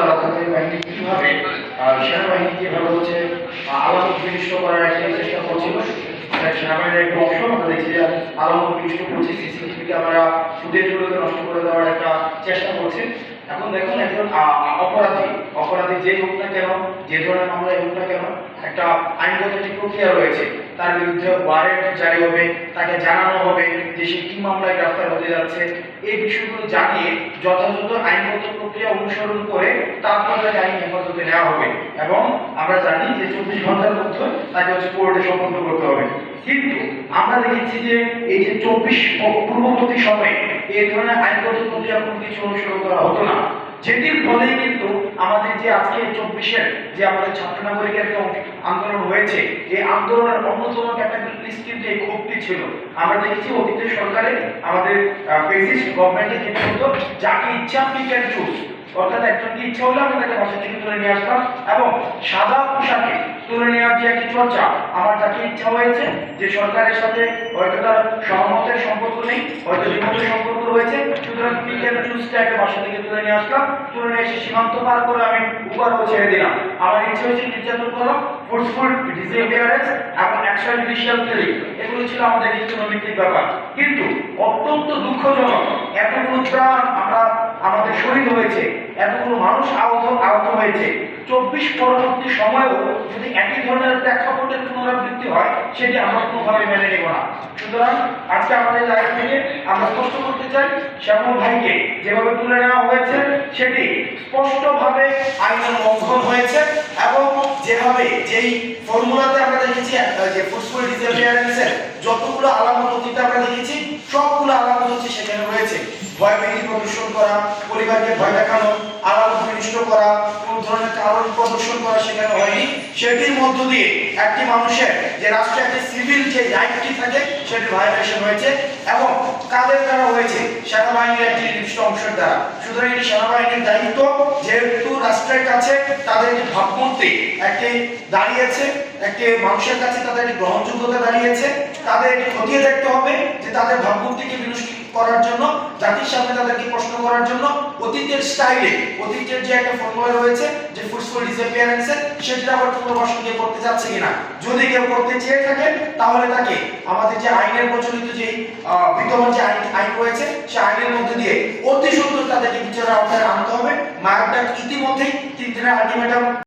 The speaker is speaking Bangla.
রক্ষাকারী বাহিনী কীভাবে সেনাবাহিনী হচ্ছে আহ, আলামত করার চেষ্টা করছিল সেনাবাহিনীর একটা অংশ আমরা দেখছি যে করছে সিসিটিভি ক্যামেরা ফুটেজগুলোকে নষ্ট করে দেওয়ার একটা চেষ্টা করছে। এখন দেখুন একজন অপরাধী অপরাধী যে হোক না কেন, যে ধরনের মামলায় হোক না কেন, একটা আইনগত একটি প্রক্রিয়া রয়েছে। তার বিরুদ্ধে ওয়ারেন্ট জারি হবে, তাকে জানানো হবে যে সে কি মামলায় গ্রেফতার হতে যাচ্ছে। এই বিষয়গুলো জানিয়ে যথাযথ আইনগত প্রক্রিয়া অনুসরণ করে তারপর আইন হেফাজতে নেওয়া হবে এবং আমরা জানি যে চব্বিশ ঘণ্টার মধ্যে তাকে হচ্ছে কোর্টে সম্পন্ন করতে হবে। কিন্তু আমরা দেখেছি যে এই যে চব্বিশ পূর্ববর্তী সময়ে এই ধরনের আইনগত প্রক্রিয়া কোনো কিছু অনুসরণ করা হতো না। যেটির ফলে কিন্তু আমাদের যে আজকে চব্বিশের যে আমাদের ছাত্র নাগরিকের আন্দোলন হয়েছে এই আন্দোলনের অন্যতম একটা ক্যাটাগরিস্টিক যে ক্ষোভটি ছিল। আমরা দেখেছি অতীতের সরকারে আমাদের ফেসিস্ট গভর্নমেন্টে হতো যাকে ইচ্ছা আপনি ক্যান চুজ অর্থাৎ একজনকে ইচ্ছা হলে আমরা তাকে বাসা থেকে তুলে নিয়ে আসতাম এবং সাদা পোশাকে তুলে নেওয়ার যে একটি চর্চা, আমার তাকে ইচ্ছা হয়েছে, যে সরকারের সাথে হয়তো তার সহমতের সম্পর্ক নেই, হয়তো দ্বিমতের সম্পর্ক রয়েছে, সুতরাং পিক অ্যান্ড একটা বাসা থেকে তুলে নিয়ে আসলাম। তুলে নিয়ে এসে সীমান্ত পার করে আমি উপরও ছেড়ে দিলাম। আমার ইচ্ছে হয়েছে নির্যাতন করা ফোর্সফুল ডিসএপিয়ারেন্স এবং এক্সট্রা জুডিশিয়াল কিলিং এগুলো ছিল আমাদের নৈমিত্তিক ব্যাপার। কিন্তু অত্যন্ত দুঃখজনক এতগুলো প্রাণ আমরা শহীদ হয়েছে, এতগুলো মানুষ আহত আহত হয়েছে। চব্বিশ পরবর্তী সময়েও যদি একই ধরনের প্রেক্ষাপটের পুনরাবৃত্তি হয়, সেটি আমরা কোনোভাবে মেনে নেব না। সুতরাং আজকে আমাদের জায়গা থেকে আমরা স্পষ্ট করতে চাই, শ্যামল ভাইকে যেভাবে তুলে নেওয়া হয়েছে, সেটি স্পষ্টভাবে আইনের লঙ্ঘন হয়েছে এবং যেভাবে যেই ফর্মুলাতে আমরা দেখেছি, যে ফুসফুল ডিসঅ্যাপিয়ারেন্সের যতগুলো আলামত অতীতে আমরা দেখেছি সেখানে রয়েছে ভয় ভীতি প্রদর্শন করা, পরিবারকে ভয় দেখানো আড়াল বিনিষ্ট করা, কোন ধরনের কারণ প্রদর্শন করা সেখানে হয়নি, সেটির মধ্য দিয়ে একটি মানুষের যে রাষ্ট্রে একটি সিভিল যে রাইটটি থাকে, সেটি ভায়োলেশন হয়েছে এবং কাদের দ্বারা হয়েছে, সেনাবাহিনীর একটি নির্দিষ্ট অংশের দ্বারা। সুতরাং এটি সেনাবাহিনীর দায়িত্ব, যেহেতু রাষ্ট্রের কাছে তাদের একটি ভাবমূর্তি একটি দাঁড়িয়েছে, একটি মানুষের কাছে তাদের একটি গ্রহণযোগ্যতা দাঁড়িয়েছে। তাদের এটি খতিয়ে দেখতে হবে যে তাদের ভাবমূর্তিকে বিনষ্ট করার জন্য, জাতির সামনে তাদেরকে প্রশ্ন করার জন্য অতীতের স্টাইলে অতীতের যে একটা ফর্মুলা রয়েছে, যে ফুডফুল ডিসঅ্যাপিয়ারেন্সের সেটা আবার পুনর্বাসন দিয়ে করতে যাচ্ছে কিনা। যদি কেউ করতে চেয়ে থাকে, তাহলে তাকে আমাদের যে আইনের প্রচলিত যে বিদ্যমান যে আইন আইন রয়েছে, সে আইনের মধ্যে দিয়ে অতি সুন্দর তাদেরকে বিচারের আওতায় আনতে হবে। মায়ার ডাক ইতিমধ্যেই তিন দিনের আলটিমেটাম